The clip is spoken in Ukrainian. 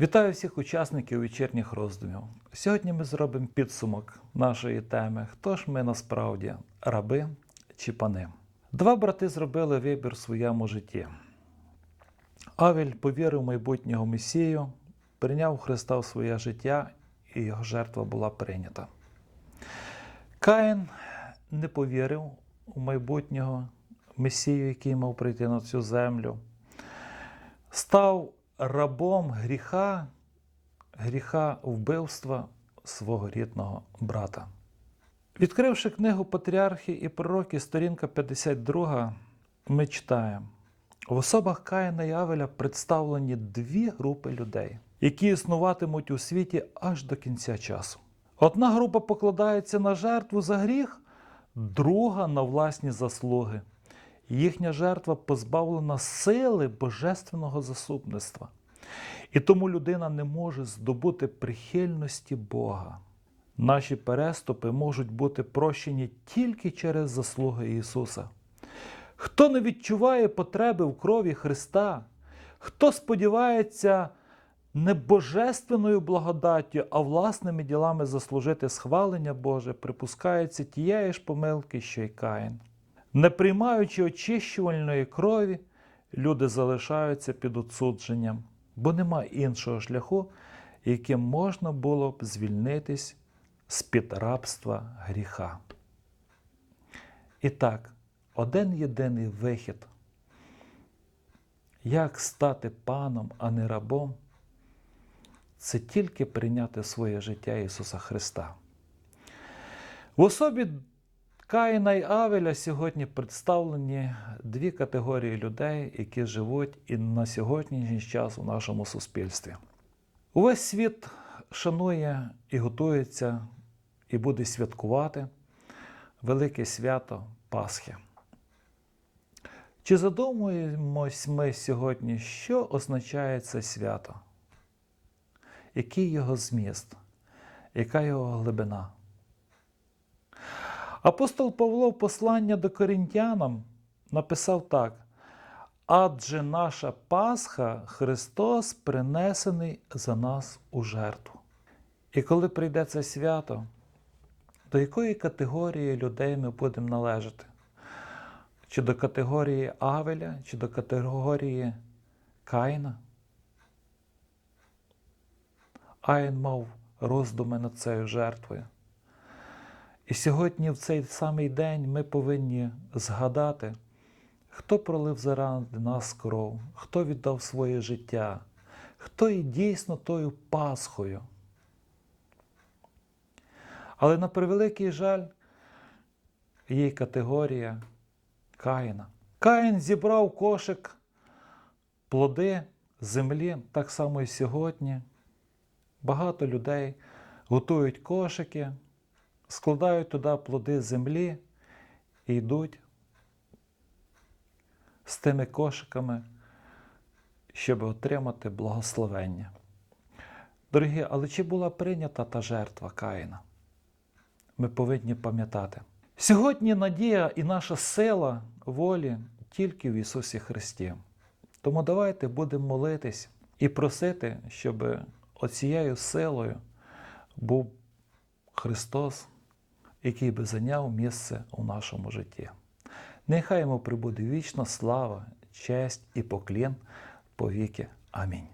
Вітаю всіх учасників вечірніх роздумів. Сьогодні ми зробимо підсумок нашої теми. Хто ж ми насправді раби чи пани? Два брати зробили вибір в своєму житті. Авель повірив майбутнього Месію, прийняв Христа в своє життя, і його жертва була прийнята. Каїн не повірив у майбутнього Месію, який мав прийти на цю землю, став рабом гріха, гріха вбивства свого рідного брата. Відкривши книгу Патріархи і пророки, сторінка 52, ми читаємо. В особах Каїна і Авеля представлені дві групи людей, які існуватимуть у світі аж до кінця часу. Одна група покладається на жертву за гріх, друга на власні заслуги. Їхня жертва позбавлена сили божественного заступництва. І тому людина не може здобути прихильності Бога. Наші переступи можуть бути прощені тільки через заслуги Ісуса. Хто не відчуває потреби в крові Христа, хто сподівається не божественною благодаттю, а власними ділами заслужити схвалення Боже, припускається тієї ж помилки, що й Каїн. Не приймаючи очищувальної крові, люди залишаються під отсудженням, бо нема іншого шляху, яким можна було б звільнитись з-під рабства гріха. І так, один єдиний вихід. Як стати паном, а не рабом, це тільки прийняти своє життя Ісуса Христа. В особі Каїна і Авеля сьогодні представлені дві категорії людей, які живуть і на сьогоднішній час у нашому суспільстві. Увесь світ шанує і готується, і буде святкувати велике свято Пасхи. Чи задумуємось ми сьогодні, що означає це свято? Який його зміст? Яка його глибина? Апостол Павло в послання до коринтянам написав так: адже наша Пасха Христос принесений за нас у жертву. І коли прийде це свято, до якої категорії людей ми будемо належати? Чи до категорії Авеля, чи до категорії Каїна? Аїн мав роздуми над цією жертвою. І сьогодні, в цей самий день, ми повинні згадати, хто пролив заради нас кров, хто віддав своє життя, хто є дійсно тою Пасхою. Але на превеликий жаль, є категорія Каїна. Каїн зібрав кошик плоди землі, так само і сьогодні. Багато людей готують кошики складають туди плоди землі і йдуть з тими кошиками, щоб отримати благословення. Дорогі, але чи була прийнята та жертва Каїна? Ми повинні пам'ятати. Сьогодні надія і наша сила волі тільки в Ісусі Христі. Тому давайте будемо молитись і просити, щоб оцією силою був Христос який би зайняв місце у нашому житті. Нехай йому прибуде вічна слава, честь і поклін повіки. Амінь.